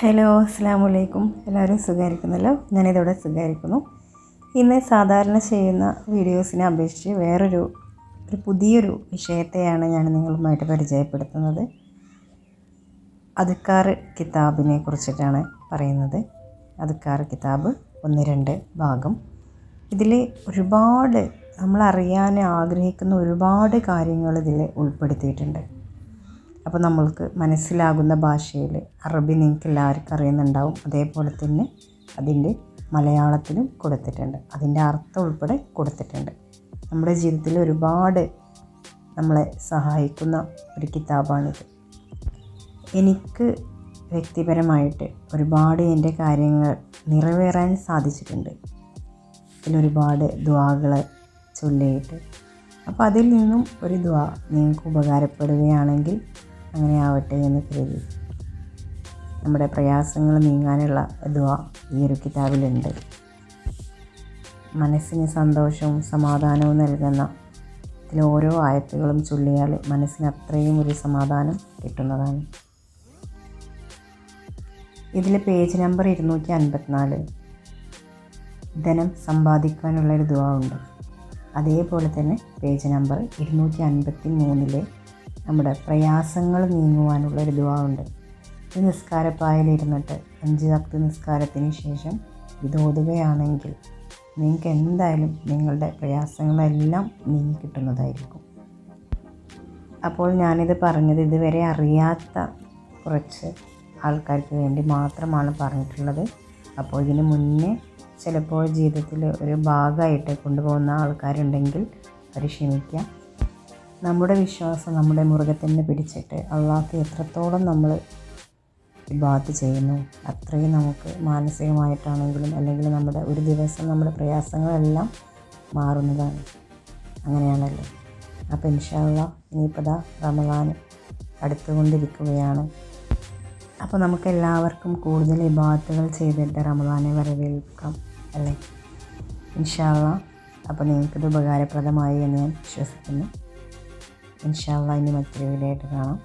Hello അസ്സാം വലൈക്കും എല്ലാവരും സുഖമായിരിക്കുന്നല്ലോ? ഞാനിതോടെ സുഖമായിരിക്കുന്നു. ഇന്ന് സാധാരണ ചെയ്യുന്ന വീഡിയോസിനെ അപേക്ഷിച്ച് വേറൊരു ഒരു പുതിയൊരു വിഷയത്തെയാണ് ഞാൻ നിങ്ങളുമായിട്ട് പരിചയപ്പെടുത്തുന്നത്. അതുക്കാർ കിതാബിനെ കുറിച്ചിട്ടാണ് പറയുന്നത്. അതുക്കാർ കിതാബ് ഒന്ന് രണ്ട് ഭാഗം. ഇതിൽ ഒരുപാട് നമ്മൾ അറിയാൻ ആഗ്രഹിക്കുന്ന ഒരുപാട് കാര്യങ്ങൾ ഇതിൽ ഉൾപ്പെടുത്തിയിട്ടുണ്ട്. അപ്പോൾ നമ്മൾക്ക് മനസ്സിലാകുന്ന ഭാഷയിൽ അറബി നിങ്ങൾക്ക് എല്ലാവർക്കും അറിയുന്നുണ്ടാവും. അതേപോലെ തന്നെ അതിന്റെ മലയാളത്തിലും കൊടുത്തിട്ടുണ്ട്. അതിന്റെ അർത്ഥം ഉൾപ്പെടെ കൊടുത്തിട്ടുണ്ട്. നമ്മുടെ ജീവിതത്തിൽ ഒരുപാട് നമ്മളെ സഹായിക്കുന്ന ഒരു കിതാബാണിത്. എനിക്ക് വ്യക്തിപരമായിട്ട് ഒരുപാട് എന്റെ കാര്യങ്ങൾ നിറവേറാൻ സാധിച്ചിട്ടുണ്ട്. ഇതിലൊരുപാട് ദ്വാകൾ ചൊല്ലിയിട്ട്. അപ്പോൾ അതിൽ നിന്നും ഒരു ദ്വാ നിങ്ങൾക്ക് ഉപകാരപ്പെടുകയാണെങ്കിൽ അങ്ങനെ ആവട്ടെ എന്ന് കരുതി. നമ്മുടെ പ്രയാസങ്ങൾ നീങ്ങാനുള്ള ഇതുവ ഈ ഒരു കിതാബിലുണ്ട്. മനസ്സിന് സന്തോഷവും സമാധാനവും നൽകുന്ന ഇതിൽ ഓരോ ആയത്തുകളും ചൊല്ലിയാൽ മനസ്സിന് അത്രയും ഒരു സമാധാനം കിട്ടുന്നതാണ്. ഇതിൽ പേജ് നമ്പർ ഇരുന്നൂറ്റി അൻപത്തിനാല്. ധനം സമ്പാദിക്കാനുള്ളൊരു ദുവാ ഉണ്ട്. അതേപോലെ തന്നെ പേജ് നമ്പർ ഇരുന്നൂറ്റി അൻപത്തി മൂന്നിലെ നമ്മുടെ പ്രയാസങ്ങൾ നീങ്ങുവാനുള്ള ഒരു ഉണ്ട് ഈ നിസ്കാരപ്പായലിരുന്നിട്ട് അഞ്ച് വക്ത് നിസ്കാരത്തിന് ശേഷം ഇത് ഓതുകയാണെങ്കിൽ നിങ്ങൾക്ക് എന്തായാലും നിങ്ങളുടെ പ്രയാസങ്ങളെല്ലാം നീങ്ങി കിട്ടുന്നതായിരിക്കും അപ്പോൾ ഞാനിത് പറഞ്ഞത് ഇതുവരെ അറിയാത്ത കുറച്ച് ആൾക്കാർക്ക് വേണ്ടി മാത്രമാണ് പറഞ്ഞിട്ടുള്ളത്. അപ്പോൾ ഇതിന് മുന്നേ ചിലപ്പോൾ ജീവിതത്തിൽ ഒരു ഭാഗമായിട്ട് കൊണ്ടുപോകുന്ന ആൾക്കാരുണ്ടെങ്കിൽ അവർ ക്ഷമിക്കുക നമ്മുടെ വിശ്വാസം നമ്മുടെ മുറുകെ തന്നെ പിടിച്ചിട്ട് അള്ളാഹ്ക്ക് എത്രത്തോളം നമ്മൾ ഇബാത്ത് ചെയ്യുന്നു അത്രയും നമുക്ക് മാനസികമായിട്ടാണെങ്കിലും അല്ലെങ്കിൽ നമ്മുടെ ഒരു ദിവസം നമ്മുടെ പ്രയാസങ്ങളെല്ലാം മാറുന്നതാണ്. അങ്ങനെയാണല്ലോ. അപ്പോൾ ഇൻഷാല്ല ഇനിയിപ്പോൾ ദാ റമദാൻ അടുത്തുകൊണ്ടിരിക്കുകയാണ്. അപ്പോൾ നമുക്ക് എല്ലാവർക്കും കൂടുതൽ ഇബാത്തുകൾ ചെയ്തിട്ട് റമദാനെ വരവേൽക്കാം അല്ലേ? ഇൻഷാല്ല അപ്പോൾ നിങ്ങൾക്കിത് ഉപകാരപ്രദമായി എന്ന് ഞാൻ വിശ്വസിക്കുന്നു. ഇൻഷാല്ല ഇനി മറ്റൊരു വീഡിയോ ആയിട്ട് കാണാം.